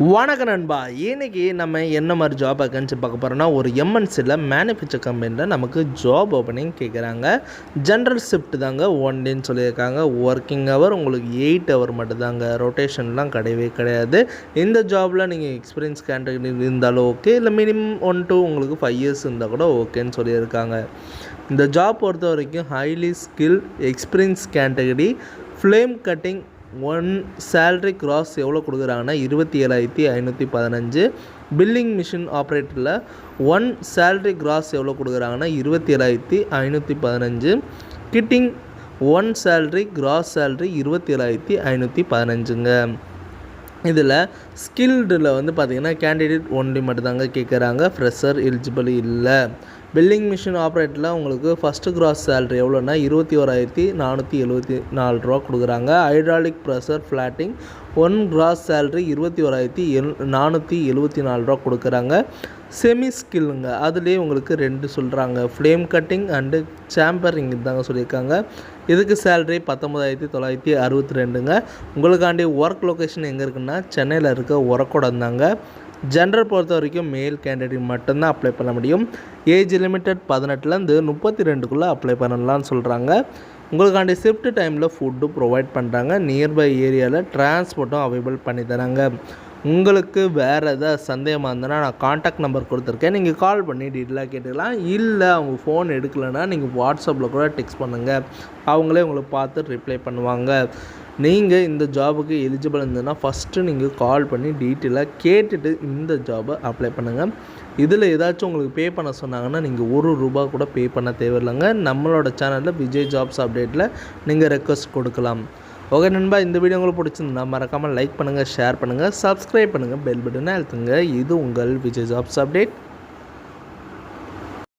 வணக்க நண்பா. இன்றைக்கி நம்ம என்ன மாதிரி ஜாப் வேகன்சி பார்க்க போகிறோம்னா ஒரு எம்என்சியில் மேனுஃபேக்சர் கம்பெனியில் நமக்கு ஜாப் ஓப்பனிங் கேட்குறாங்க ஜென்ரல் ஷிஃப்ட் தாங்க ஒன் டேன்னு சொல்லியிருக்காங்க. ஒர்க்கிங் ஹவர் உங்களுக்கு எயிட் ஹவர் மட்டும்தாங்க. ரொட்டேஷன்லாம் கிடையவே கிடையாது. இந்த ஜாபில் நீங்கள் எக்ஸ்பீரியன்ஸ் கேண்டிடேட் இருந்தாலும் ஓகே இல்லை மினிமம் ஒன் டூ உங்களுக்கு ஃபைவ் இயர்ஸ் இருந்தால் கூட ஓகேன்னு சொல்லியிருக்காங்க. இந்த ஜாப் பொறுத்த வரைக்கும் highly skill experience category flame cutting one salary gross எவ்வளோ கொடுக்குறாங்கன்னா இருபத்தி ஏழாயிரத்தி ஐநூற்றி பதினஞ்சு. பில்லிங் மிஷின் ஆப்ரேட்டரில் ஒன் சேல்ரி கிராஸ் எவ்வளோ கொடுக்குறாங்கன்னா இருபத்தி ஏழாயிரத்தி ஐநூற்றி பதினஞ்சு. Kidding one salary gross salary இருபத்தி ஏழாயிரத்தி ஐநூற்றி பதினஞ்சுங்க. இதில் ஸ்கில்டில் வந்து பார்த்திங்கன்னா கேண்டிடேட் ஒன்லி மட்டும்தாங்க கேட்குறாங்க ஃப்ரெஷர் எலிஜிபிள் இல்லை. பில்லிங் மிஷின் ஆப்ரேட்டரில் உங்களுக்கு ஃபஸ்ட்டு கிராஸ் சேலரி எவ்வளோன்னா இருபத்தி ஓராயிரத்தி நானூற்றி எழுபத்தி நாலு ரூபா கொடுக்குறாங்க. Hydraulic pressure flirting one gross salary இருபத்தி ஓராயிரத்தி எல் நானூற்றி எழுபத்தி நாலு ரூபா கொடுக்குறாங்க. செமி ஸ்கில்லுங்க அதுலேயே உங்களுக்கு ரெண்டு சொல்கிறாங்க ஃப்ளேம் கட்டிங் அண்டு சாம்பரிங் தாங்க சொல்லியிருக்காங்க. இதுக்கு சேலரி பத்தொம்பதாயிரத்தி தொள்ளாயிரத்தி அறுபத்தி ரெண்டுங்க. உங்களுக்காண்டி ஒர்க் லொக்கேஷன் எங்கே இருக்குன்னா சென்னையில் இருக்க உரக்கூடம் தாங்க. ஜென்ரல் பொறுத்த வரைக்கும் மேல் கேண்டிடேட் மட்டும்தான் அப்ளை பண்ண முடியும். ஏஜ் லிமிட்டட் பதினெட்டுலேருந்து முப்பத்தி ரெண்டுக்குள்ளே அப்ளை பண்ணலான்னு சொல்கிறாங்க உங்களுக்காண்டி ஷிஃப்ட் டைமில் ஃபுட்டு ப்ரொவைட் பண்ணுறாங்க நியர்பை ஏரியாவில் டிரான்ஸ்போர்ட்டும் அவைலபிள் பண்ணி தராங்க. உங்களுக்கு வேறு எதாவது சந்தேகமாக இருந்ததுன்னா நான் காண்டாக்ட் நம்பர் கொடுத்துருக்கேன். நீங்கள் கால் பண்ணி டீட்டெயிலாக கேட்டுக்கலாம். இல்லை அவங்க ஃபோன் எடுக்கலைன்னா நீங்கள் வாட்ஸ்அப்பில் கூட டெக்ஸ்ட் பண்ணுங்கள் அவங்களே உங்களை பார்த்து ரிப்ளை பண்ணுவாங்க. நீங்கள் இந்த ஜாபுக்கு எலிஜிபிள் இருந்ததுன்னா ஃபஸ்ட்டு நீங்கள் கால் பண்ணி டீட்டெயிலாக கேட்டுட்டு இந்த ஜாபை அப்ளை பண்ணுங்கள் இதில் ஏதாச்சும் உங்களுக்கு பே பண்ண சொன்னாங்கன்னா நீங்கள் ஒரு ரூபா கூட பே பண்ண தேவையில்லைங்க. நம்மளோட சேனலில் விஜய் ஜாப்ஸ் அப்டேட்டில் நீங்கள் ரெக்வஸ்ட் கொடுக்கலாம். ஓகே நண்பா இந்த வீடியோ உங்களுக்கு பிடிச்சிருந்தா மறக்காமல் லைக் பண்ணுங்கள் ஷேர் பண்ணுங்கள் சப்ஸ்கிரைப் பண்ணுங்கள் பெல் பட்டனை அழுத்துங்க. இது உங்கள் விஜய் ஜாப்ஸ் அப்டேட்